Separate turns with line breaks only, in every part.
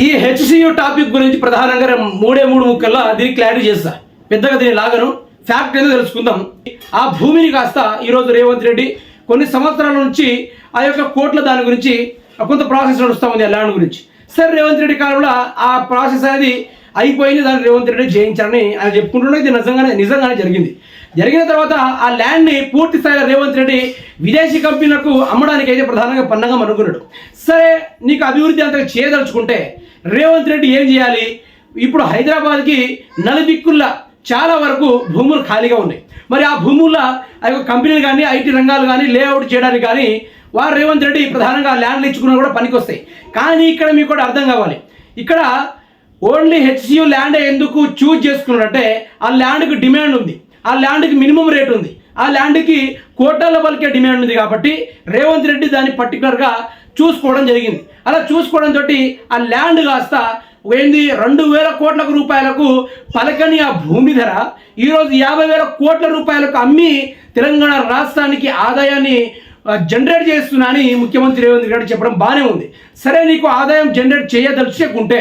ఈ HCU topic గురించి ప్రధానంగా మూడే మూడు ముక్కల్లో దీన్ని క్లారిటీ చేస్తా. పెద్దగా దీన్ని లాగను. ఫ్యాక్ట్ ఏదో తెలుసుకుందాం. ఆ భూమిని కాస్త ఈరోజు రేవంత్ రెడ్డి కొన్ని సంవత్సరాల నుంచి ఆ యొక్క కోట్ల దాని గురించి కొంత ప్రాసెస్ నడుస్తూ ఉంది ఆ ల్యాండ్ గురించి. సరే రేవంత్ రెడ్డి కాలంలో ఆ ప్రాసెస్ అనేది అయిపోయింది దాన్ని రేవంత్ రెడ్డి జయించాలని ఆయన చెప్పుకుంటున్నా ఇది నిజంగానే నిజంగానే జరిగింది. జరిగిన తర్వాత ఆ ల్యాండ్ని పూర్తి స్థాయిలో రేవంత్ రెడ్డి విదేశీ కంపెనీలకు అమ్మడానికి అయితే ప్రధానంగా పన్నంగా అనుకున్నాడు సరే నీకు అభివృద్ధి అంతగా చేయదలుచుకుంటే రేవంత్ రెడ్డి ఏం చేయాలి? ఇప్పుడు హైదరాబాద్కి నలుదిక్కుల్లా చాలా వరకు భూములు ఖాళీగా ఉన్నాయి. మరి ఆ భూముల్లో ఆ యొక్క కంపెనీలు కానీ ఐటీ రంగాలు కానీ లేఅవుట్ చేయడానికి కానీ వారు రేవంత్ రెడ్డి ప్రధానంగా ల్యాండ్లు ఇచ్చుకున్నా కూడా పనికొస్తాయి. కానీ ఇక్కడ మీకు కూడా అర్థం కావాలి. ఇక్కడ ఓన్లీ హెచ్సియు ల్యాండ్ ఎందుకు చూజ్ చేసుకున్నారంటే ఆ ల్యాండ్కు డిమాండ్ ఉంది. ఆ ల్యాండ్కి మినిమం రేట్ ఉంది. ఆ ల్యాండ్కి కోటాల వరకే డిమాండ్ ఉంది కాబట్టి రేవంత్ రెడ్డి దాన్ని పర్టికులర్గా చూసుకోవడం జరిగింది. అలా చూసుకోవడం తోటి ఆ ల్యాండ్ కాస్త ఏంది రెండు వేల కోట్ల రూపాయలకు పలకని ఆ భూమి ధర ఈరోజు యాభై వేల కోట్ల రూపాయలకు అమ్మి తెలంగాణ రాష్ట్రానికి ఆదాయాన్ని జనరేట్ చేస్తున్నా అని ముఖ్యమంత్రి రేవంత్ రెడ్డి చెప్పడం బాగానే ఉంది. సరే నీకు ఆదాయం జనరేట్ చేయదలుచుకుంటే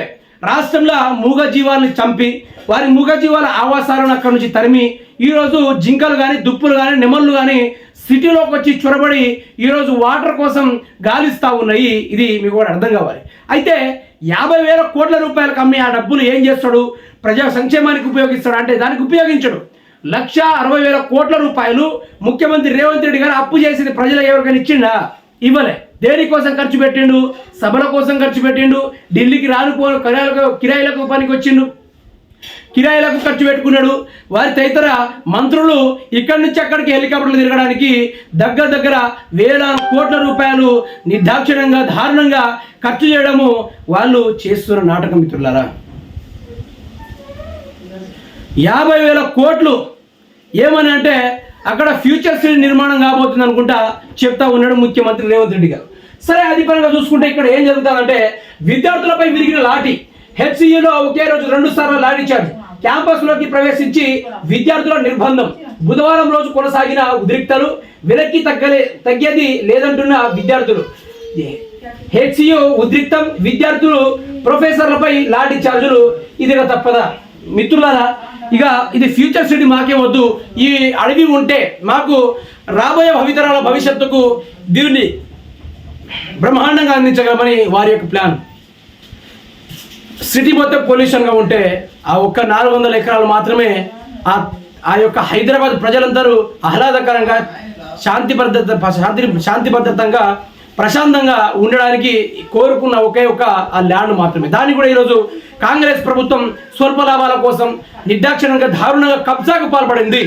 రాష్ట్రంలో మూగజీవాల్ని చంపి వారి మూగ జీవాల ఆవాసాలను అక్కడి నుంచి తరిమి ఈరోజు జింకలు కానీ దుప్పులు కానీ నిమళ్ళు కానీ సిటీలోకి వచ్చి చొరబడి ఈరోజు వాటర్ కోసం గాలిస్తూ ఉన్నాయి. ఇది మీకు కూడా అర్థం కావాలి. అయితే యాభై వేల కోట్ల రూపాయలకు అమ్మి ఆ డబ్బులు ఏం చేస్తాడు? ప్రజా సంక్షేమానికి ఉపయోగిస్తాడు? అంటే దానికి ఉపయోగించడు. లక్ష అరవై వేల కోట్ల రూపాయలు ముఖ్యమంత్రి రేవంత్ రెడ్డి గారు అప్పు చేసింది ప్రజలు ఎవరికైనా ఇచ్చిండా? ఇవ్వలే. దేనికోసం ఖర్చు పెట్టిండు? సభల కోసం ఖర్చు పెట్టిండు? ఢిల్లీకి రానుపో కిరాయిలకు కిరాయిలకు పనికి వచ్చిండు. కిరాయిలకు ఖర్చు పెట్టుకున్నాడు. వారి తదితర మంత్రులు ఇక్కడి నుంచి అక్కడికి హెలికాప్టర్లు తిరగడానికి దగ్గర దగ్గర వేల కోట్ల రూపాయలు నిర్దాక్షిణ్యంగా దారుణంగా ఖర్చు చేయడము వాళ్ళు చేస్తున్న నాటకం మిత్రులారా. యాభై వేల కోట్లు ఏమని అంటే అక్కడ ఫ్యూచర్ సిటీ నిర్మాణం కాబోతుంది అనుకుంటా చెప్తా ఉన్నాడు ముఖ్యమంత్రి రేవంత్ రెడ్డి గారు. సరే అది పరంగా చూసుకుంటే ఇక్కడ ఏం జరుగుతుందంటే విద్యార్థులపై విరిగిన లాఠీ. హెచ్సియులో ఒకే రోజు రెండు సార్లు లాఠీ చార్జ్. క్యాంపస్లోకి ప్రవేశించి విద్యార్థుల నిర్బంధం. బుధవారం రోజు కొనసాగిన ఉద్రిక్తలు వెనక్కి తగ్గలే తగ్గేది లేదంటున్న విద్యార్థులు. హెచ్సియు ఉద్రిక్తం విద్యార్థులు ప్రొఫెసర్లపై లాఠీ చార్జులు ఇదిగా తప్పదా? మిత్రులారా ఇక ఇది ఫ్యూచర్ సిటీ మాకే వద్దు. ఈ అడవి ఉంటే మాకు రాబోయే భవితరాల భవిష్యత్తుకు దీన్ని బ్రహ్మాండంగా అందించగలమని వారి యొక్క ప్లాన్ సిటీ మొత్తం పొల్యూషన్గా ఉంటే ఆ ఒక్క నాలుగు వందల ఎకరాలు మాత్రమే ఆ ఆ యొక్క హైదరాబాద్ ప్రజలందరూ ఆహ్లాదకరంగా శాంతి భద్రత శాంతి శాంతి భద్రతంగా ప్రశాంతంగా ఉండడానికి కోరుకున్న ఒకే ఒక ఆ ల్యాండ్ మాత్రమే. దాన్ని కూడా ఈరోజు కాంగ్రెస్ ప్రభుత్వం స్వల్ప లాభాల కోసం నిర్దాక్షిణ్యంగా దారుణంగా కబ్జాకు పాల్పడింది.